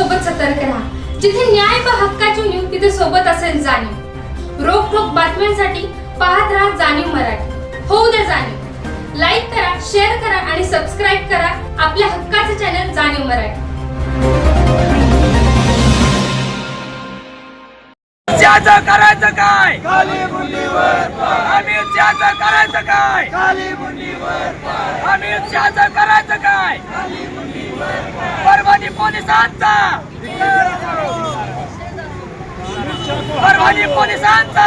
सोबत सतर्क राहा. जिथे न्याय व हक्काची न्यूज तिथे सोबत असेल जाणीव. रोख ठोक बातम्यांसाठी पाहत राहा जाणीव मराठी. होऊ द्या जाणीव. लाईक करा शेअर करा आणि सबस्क्राईब करा आपल्या हक्काचे चॅनल जाणीव मराठी. करायचं काय? खाली मुलीवर आम्ही त्याचं करायचं काय? आम्ही करायचं काय? परभणी पोलिसांचा! परभणी पोलिसांचा!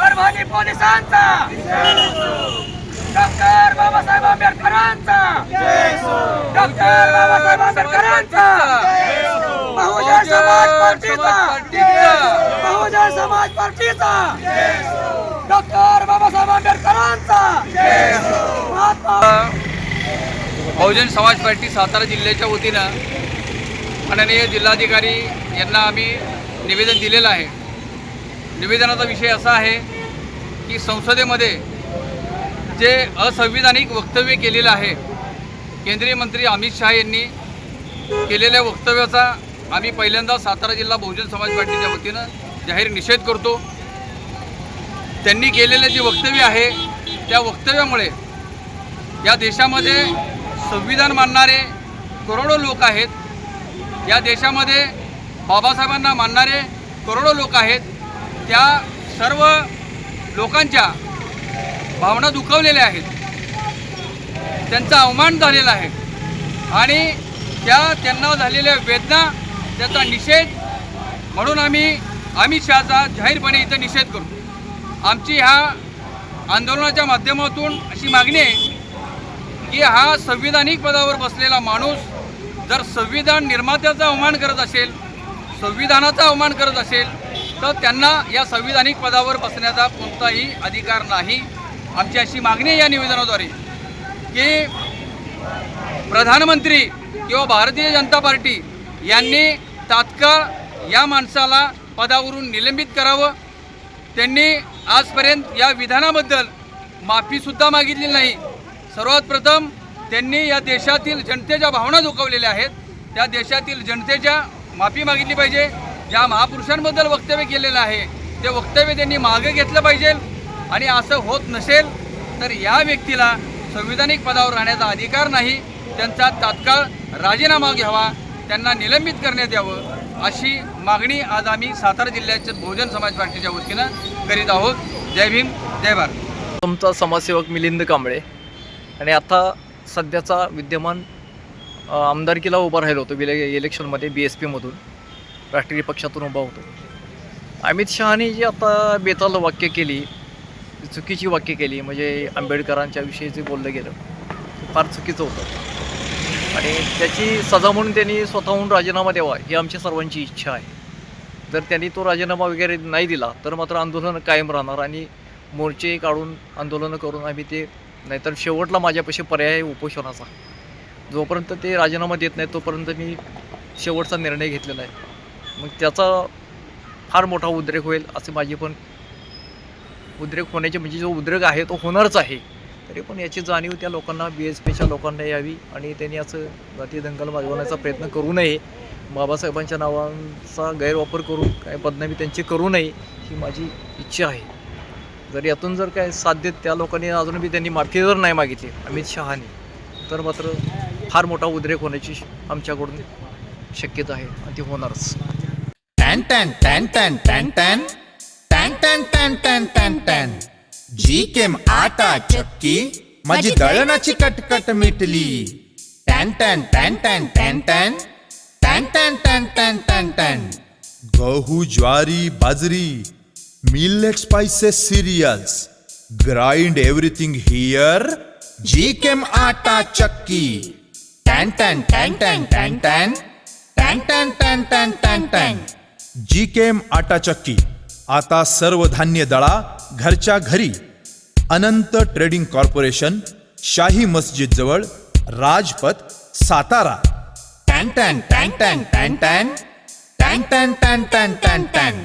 परभणी पोलिसांचा! डॉक्टर बाबासाहेब आंबेडकरांचा! डॉक्टर बाबासाहेब आंबेडकरांचा! बहुजन समाज पार्टीचा! बहुजन समाज पार्टीचा! डॉक्टर बाबासाहेब आंबेडकरांचा! महात्मा बहुजन समाज पार्टी सातारा जिल्ह्याच्या वतीनं माननीय जिल्हाधिकारी यांना आम्ही निवेदन दिलेलं आहे. निवेदनाचा विषय असा आहे की संसदेमध्ये जे असंविधानिक वक्तव्य केलेलं आहे केंद्रीय मंत्री अमित शहा यांनी केलेल्या वक्तव्याचा आम्ही पहिल्यांदा सातारा जिल्हा बहुजन समाज पार्टीच्या वतीनं जाहीर निषेध करतो. त्यांनी केलेलं जे वक्तव्य आहे त्या वक्तव्यामुळे या देशामध्ये संविधान मानणारे करोडो लोक आहेत. या देशामध्ये बाबासाहेबांना मानणारे करोडो लोक आहेत. त्या सर्व लोकांच्या भावना दुखवलेल्या आहेत. त्यांचा अवमान झालेला आहे. आणि त्या त्यांना झालेल्या वेदना त्याचा निषेध म्हणून आम्ही अमित शहाचा जाहीरपणे इथं निषेध करू आमची ह्या आंदोलनाच्या माध्यमातून अशी मागणी आहे की हा संविधानिक पदावर बसलेला माणूस जर संविधान निर्मात्याचा अवमान करत असेल संविधानाचा अवमान करत असेल तर त्यांना या संविधानिक पदावर बसण्याचा कोणताही अधिकार नाही. आमची अशी मागणी आहे या निवेदनाद्वारे की प्रधानमंत्री किंवा भारतीय जनता पार्टी यांनी तात्काळ या माणसाला पदावरून निलंबित करावं. त्यांनी आजपर्यंत या विधानाबद्दल माफीसुद्धा मागितली नाही. सर्वात प्रथम त्यांनी या देशातील जनतेच्या भावना दुखवलेल्या आहेत. त्या देशातील जनतेच्या माफी मागितली पाहिजे. ज्या महापुरुषांबद्दल वक्तव्य केलेलं आहे. ते वक्तव्य त्यांनी मागे घेतलं पाहिजे आणि असं होत नसेल तर या व्यक्तीला संविधानिक पदावर राहण्याचा अधिकार नाही. त्यांचा तात्काळ राजीनामा घ्यावा. त्यांना निलंबित करण्यात यावं अशी मागणी आज आम्ही सातारा जिल्ह्याच्या बहुजन समाज पार्टीच्या वतीनं करीत आहोत. जय भीम जय भारत. तुमचा समाजसेवक मिलिंद कांबळे. आणि आता सध्याचा विद्यमान आमदारकीला उभा राहिलो होतो विले इलेक्शनमध्ये बी एस पीमधून राष्ट्रीय पक्षातून उभा होतो. अमित शहाने जी आता बेताल वाक्य केली चुकीची वाक्य केली म्हणजे आंबेडकरांच्या विषयी जे बोललं गेलं फार चुकीचं होतं. आणि त्याची सजा म्हणून त्यांनी स्वतःहून राजीनामा द्यावा ही आमच्या सर्वांची इच्छा आहे. जर त्यांनी तो राजीनामा वगैरे नाही दिला तर मात्र आंदोलन कायम राहणार आणि मोर्चे काढून आंदोलनं करून आम्ही ते नाहीतर शेवटला माझ्यापाशी पर्याय आहे उपोषणाचा. जोपर्यंत ते राजीनामा देत नाही तोपर्यंत मी शेवटचा निर्णय घेतलेला आहे. मग त्याचा फार मोठा उद्रेक होईल असे माझी पण उद्रेक होण्याचे म्हणजे जो उद्रेक आहे तो होणारच आहे. तरी पण याची जाणीव त्या लोकांना बी एस पीच्या लोकांना यावी आणि त्यांनी असं जातीय दंगल माजवण्याचा प्रयत्न करू नये. बाबासाहेबांच्या नावांचा गैरवापर करून काय बदनामी त्यांची करू नये ही माझी इच्छा आहे. जर यातून जर काय साध्य त्या लोकांनी अजून बी त्यांनी माफी जर नाही मागितली अमित शहाने तर मात्र फार मोठा उद्रेक होण्याची आमच्याकडून शक्यता आहे आणि ती होणारच टॅन टॅन टॅन टॅन टॅन टॅन टॅन टॅन टॅन टॅन टॅन टॅन जी केम आटा चक्की माझी दळणाची कटकट मिटली टॅन टॅन टॅन टॅन टॅन टॅन टॅन टॅन टॅन टॅन टॅन टॅन गहू ज्वारी बाजरी millet spices cereals grind everything here जी केम आटा चक्की टॅन टॅन टॅन टॅन टॅन टॅन टॅन टॅन टॅन टॅन टॅन टॅन जी केम आटा चक्की आता सर्व धान्य दळा घरच्या घरी अनंत ट्रेडिंग कॉर्पोरेशन शाही मस्जिद जवळ राजपथ सातारा टॅन टॅन टॅन टॅन टॅन टॅन टॅन टॅन टॅन टॅन टॅन टॅन